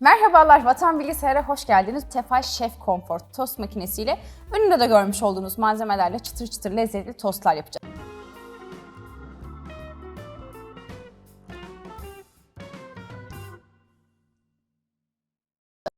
Merhabalar, Vatan Bilgisayar'a hoş geldiniz. Tefal Chef Comfort tost makinesiyle önünde de görmüş olduğunuz malzemelerle çıtır çıtır lezzetli tostlar yapacağız.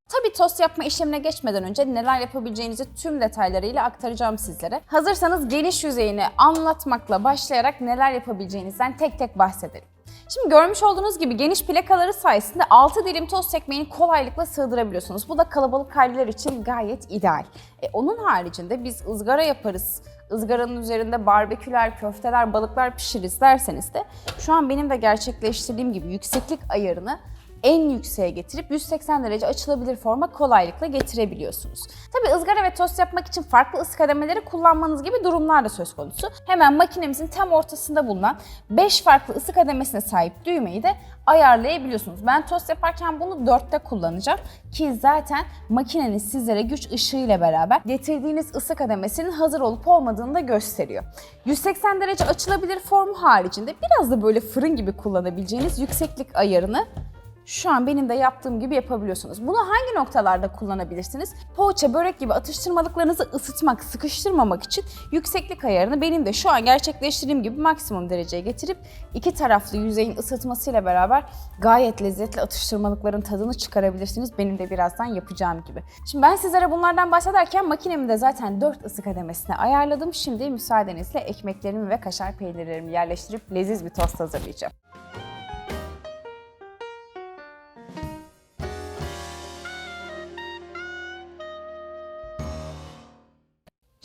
Tabii tost yapma işlemine geçmeden önce neler yapabileceğinizi tüm detaylarıyla aktaracağım sizlere. Hazırsanız geniş yüzeyini anlatmakla başlayarak neler yapabileceğinizden tek tek bahsedelim. Şimdi görmüş olduğunuz gibi geniş plakaları sayesinde 6 dilim tost ekmeğini kolaylıkla sığdırabiliyorsunuz. Bu da kalabalık aileler için gayet ideal. E, onun haricinde biz ızgara yaparız, ızgaranın üzerinde barbeküler, köfteler, balıklar pişiririz derseniz de şu an benim de gerçekleştirdiğim gibi yükseklik ayarını en yükseğe getirip 180 derece açılabilir forma kolaylıkla getirebiliyorsunuz. Tabi ızgara ve tost yapmak için farklı ısı kademeleri kullanmanız gibi durumlar da söz konusu. Hemen makinemizin tam ortasında bulunan 5 farklı ısı kademesine sahip düğmeyi de ayarlayabiliyorsunuz. Ben tost yaparken bunu 4'te kullanacağım ki zaten makinenin sizlere güç ışığı ile beraber getirdiğiniz ısı kademesinin hazır olup olmadığını da gösteriyor. 180 derece açılabilir formu haricinde biraz da böyle fırın gibi kullanabileceğiniz yükseklik ayarını şu an benim de yaptığım gibi yapabiliyorsunuz. Bunu hangi noktalarda kullanabilirsiniz? Poğaça, börek gibi atıştırmalıklarınızı ısıtmak, sıkıştırmamak için yükseklik ayarını benim de şu an gerçekleştirdiğim gibi maksimum dereceye getirip iki taraflı yüzeyin ısıtmasıyla beraber gayet lezzetli atıştırmalıkların tadını çıkarabilirsiniz. Benim de birazdan yapacağım gibi. Şimdi ben sizlere bunlardan bahsederken makinemi de zaten 4 ısı kademesine ayarladım. Şimdi müsaadenizle ekmeklerimi ve kaşar peynirlerimi yerleştirip leziz bir tost hazırlayacağım.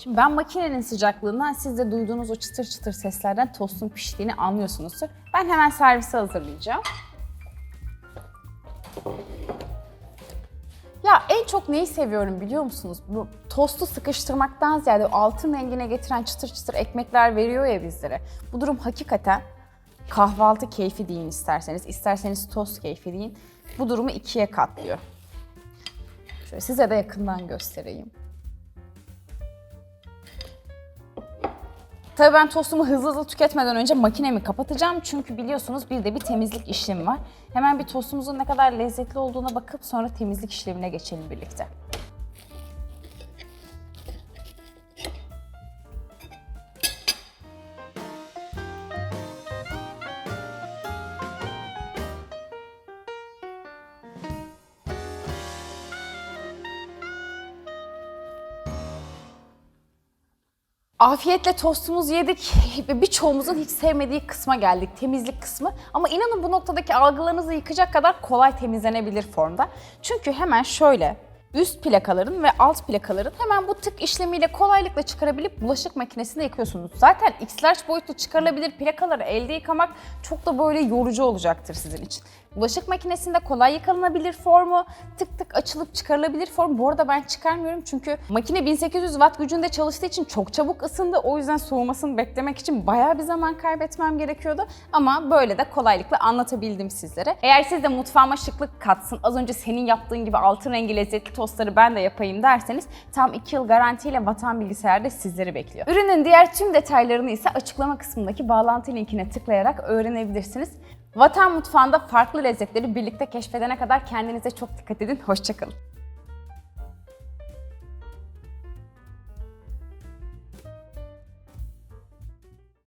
Şimdi ben makinenin sıcaklığından siz de duyduğunuz o çıtır çıtır seslerden tostun piştiğini anlıyorsunuzdur. Ben hemen servise hazırlayacağım. Ya en çok neyi seviyorum biliyor musunuz? Bu tostu sıkıştırmaktan ziyade altın rengine getiren çıtır çıtır ekmekler veriyor ya bizlere. Bu durum hakikaten kahvaltı keyfi deyin isterseniz, isterseniz tost keyfi deyin. Bu durumu ikiye katlıyor. Şöyle size de yakından göstereyim. Tabii ben tostumu hızlı hızlı tüketmeden önce makinemi kapatacağım. Çünkü biliyorsunuz bir de bir temizlik işlemi var. Hemen bir tostumuzun ne kadar lezzetli olduğuna bakıp sonra temizlik işlemine geçelim birlikte. Afiyetle tostumuzu yedik ve birçoğumuzun hiç sevmediği kısma geldik, temizlik kısmı. Ama inanın bu noktadaki algılarınızı yıkacak kadar kolay temizlenebilir formda. Çünkü hemen şöyle üst plakaların ve alt plakaların hemen bu tık işlemiyle kolaylıkla çıkarabilip bulaşık makinesinde yıkıyorsunuz. Zaten X-Large boyutlu çıkarılabilir plakaları elde yıkamak çok da böyle yorucu olacaktır sizin için. Bulaşık makinesinde kolay yıkanabilir formu, tık tık açılıp çıkarılabilir form. Bu arada ben çıkarmıyorum çünkü makine 1800 watt gücünde çalıştığı için çok çabuk ısındı. O yüzden soğumasını beklemek için bayağı bir zaman kaybetmem gerekiyordu. Ama böyle de kolaylıkla anlatabildim sizlere. Eğer siz de mutfağıma şıklık katsın, az önce senin yaptığın gibi altın rengi lezzetli tostları ben de yapayım derseniz tam 2 yıl garantiyle Vatan Bilgisayar'da sizleri bekliyor. Ürünün diğer tüm detaylarını ise açıklama kısmındaki bağlantı linkine tıklayarak öğrenebilirsiniz. Vatan Mutfağı'nda farklı lezzetleri birlikte keşfedene kadar kendinize çok dikkat edin. Hoşçakalın.